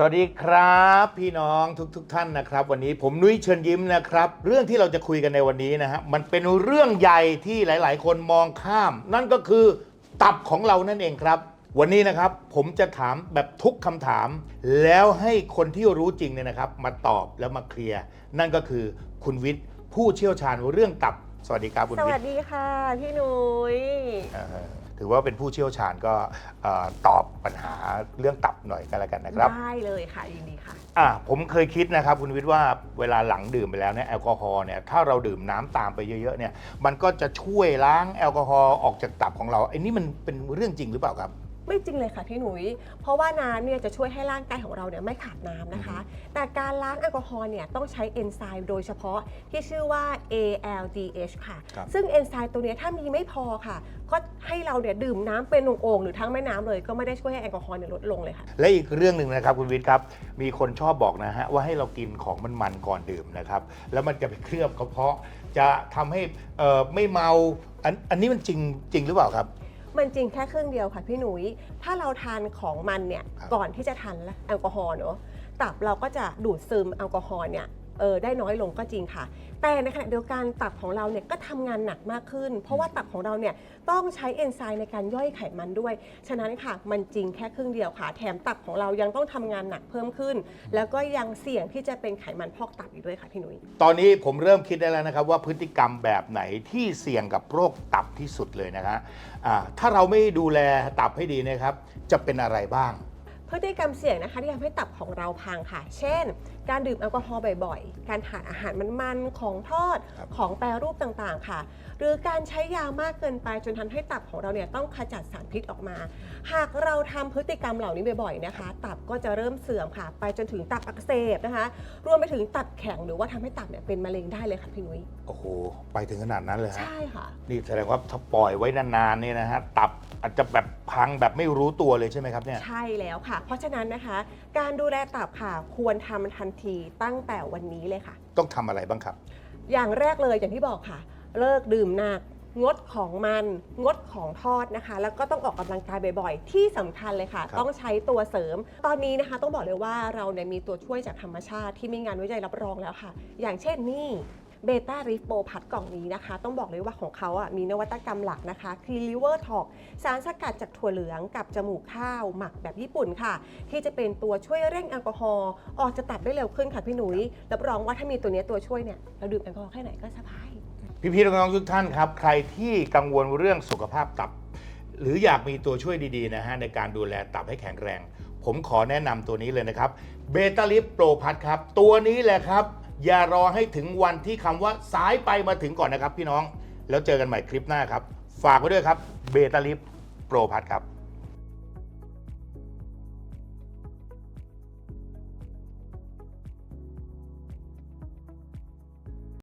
สวัสดีครับ พี่น้องทุกๆทท่านนะครับ วันนี้ผมนุ้ยเชิญยิ้มนะครับ เรื่องที่เราจะคุยกันในวันนี้นะฮะมันเป็นเรื่องใหญ่ที่หลาย ๆ คนมองข้าม นั่นก็คือตับของเรานั่นเองครับ วันนี้นะครับผมจะถามแบบทุกคำถาม แล้วให้คนที่รู้จริงเนี่ยนะครับ มาตอบแล้วมาเคลียร์นั่นก็คือคุณวิทย์ผู้เชี่ยวชาญเรื่องตับ สวัสดีครับคุณสวิวัทสย์ดีค่ะ พี่นุ้ย เอ่อ ถือว่าเป็นผู้เชี่ยวชาญก็เอ่อตอบปัญหาเรื่องตับหน่อยก็แล้วกันนะครับได้เลยค่ะยินดีค่ะอะผมเคยคิดนะครับคุณวิทย์ว่าเวลาหลังดื่มไปแล้วเนี่ยแอลกอฮอล์เนี่ยถ้าเราดื่มน้ำตามไปเยอะๆเนี่ยมันก็จะช่วยล้างแอลกอฮอล์ออกจากตับของเราไอ้นี่มันเป็นเรื่องจริงหรือเปล่าครับ ไม่จริงเลยค่ะพี่หนุย้ยเพราะว่าน้ำเนี่ยจะช่วยให้ร่างกายของเราเนี่ยไม่ขาดน้ำนะคะ แต่การล้างแอลกอฮอล์เนี่ยต้องใช้เอนไซม์โดยเฉพาะที่ชื่อว่า ALDH ค่ะ ครับ ซึ่งเอนไซม์ตัวเนี้ยถ้ามีไม่พอค่ะ ก็ให้เราเนี่ยดื่มน้ำเป็นโอ่งๆหรือทั้งแม่น้ำเลยก็ไม่ได้ช่วยให้แอลกอฮอล์เนี่ยลดลงเลยค่ะ และอีกเรื่องหนึ่งนะครับคุณวิทย์ครับ มีคนชอบบอกนะฮะว่าให้เรากินของมันๆก่อนดื่มนะครับ แล้วมันจะไปเคลือบกระเพาะจะทำให้เอ่อไม่เมาอันอันนี้มันจริงจริงหรือเปล่าครับ มันจริงแค่ครึ่งเดียวค่ะพี่หนุย้ยถ้าเราทานของมันเนี่ยครับก่อนที่จะทานแอลกอฮอล์เนอะตับเราก็จะดูดซึมแอลกอฮอล์เนี่ย เออได้น้อยลงก็จริงค่ะ แต่ในขณะเดียวกันตับของเราเนี่ยก็ทำงานหนักมากขึ้น เพราะว่าตับของเราเนี่ยต้องใช้เอนไซม์ในการย่อยไขมันด้วย ฉะนั้นค่ะมันจริงแค่ครึ่งเดียวค่ะ แถมตับของเรายังต้องทำงานหนักเพิ่มขึ้น แล้วก็ยังเสี่ยงที่จะเป็นไขมันพอกตับอีกด้วยค่ะพี่หนุย้ย ตอนนี้ผมเริ่มคิดได้แล้วนะครับ ว่าพฤติกรรมแบบไหนที่เสี่ยงกับโรคตับที่สุดเลยนะฮะอ่าถ้าเราไม่ดูแลตับให้ดีนะครับ จะเป็นอะไรบ้าง พฤติกรรมเสี่ยงนะคะที่ทำให้ตับของเราพังค่ะ เช่น การดื่มแอลกอฮอล์บ่อยๆ การทานอาหารมันๆ ของทอด ครับ ของแปรรูปต่างๆ ค่ะ หรือการใช้ยามากเกินไปจนทำให้ตับของเราเนี่ยต้องขจัดสารพิษออกมา หากเราทำพฤติกรรมเหล่านี้บ่อยๆ นะคะ ตับก็จะเริ่มเสื่อมค่ะ ไปจนถึงตับอักเสบนะคะ รวมไปถึงตับแข็งหรือว่าทำให้ตับเนี่ยเป็นมะเร็งได้เลยค่ะพี่นุ้ย โอ้โห ไปถึงขนาดนั้นเลยฮะ ใช่ค่ะ นี่แสดงว่าถ้าปล่อยไว้นานๆเนี่ยนะฮะ ตับอาจจะแบบพังแบบไม่รู้ตัวเลยใช่ไหมครับเนี่ย ใช่แล้วค่ะเพราะฉะนั้นนะคะ การดูแลตับค่ะ ควรทำทันทีตั้งแต่วันนี้เลยค่ะ ต้องทำอะไรบ้างครับ อย่างแรกเลยอย่างที่บอกค่ะ เลิกดื่มหนัก งดของมัน งดของทอดนะคะ แล้วก็ต้องออกกำลังกายบ่อยๆ ที่สำคัญเลยค่ะ ครับ ต้องใช้ตัวเสริม ตอนนี้นะคะ ต้องบอกเลยว่าเราเนี่ยมีตัวช่วยจากธรรมชาติที่มีงานวิจัยรับรองแล้วค่ะ อย่างเช่นนี่ เบต้าริฟโปพัดกล่องนี้นะคะ ต้องบอกเลยว่าของเขาอะมีนวัตกรรมหลักนะคะคือลิเวอร์ทอกสารสกัดจากถั่วเหลืองกับจมูกข้าวหมักแบบญี่ปุ่นค่ะ ที่จะเป็นตัวช่วยเร่งแอลกอฮอล์ออกจากตับได้เร็วขึ้นค่ะพี่หนุย้ยรับรองว่าถ้ามีตัวเนี้ยตัวช่วยเนี่ยเราดื่มแอลกอฮอล์แค่ไหนก็สบาย พี่ๆน้องๆทุกท่านครับ ใครที่กังวลเรื่องสุขภาพตับ หรืออยากมีตัวช่วยดีๆนะฮะในการดูแลตับให้แข็งแรง ผมขอแนะนำตัวนี้เลยนะครับเบต้าลิฟโปรพัทครับ ตัวนี้แหละครับ อย่ารอให้ถึงวันที่คำว่าสายไปมาถึงก่อนนะครับพี่น้อง แล้วเจอกันใหม่คลิปหน้าครับ ฝากไว้ด้วยครับเบตาลิฟโปรพัทครับ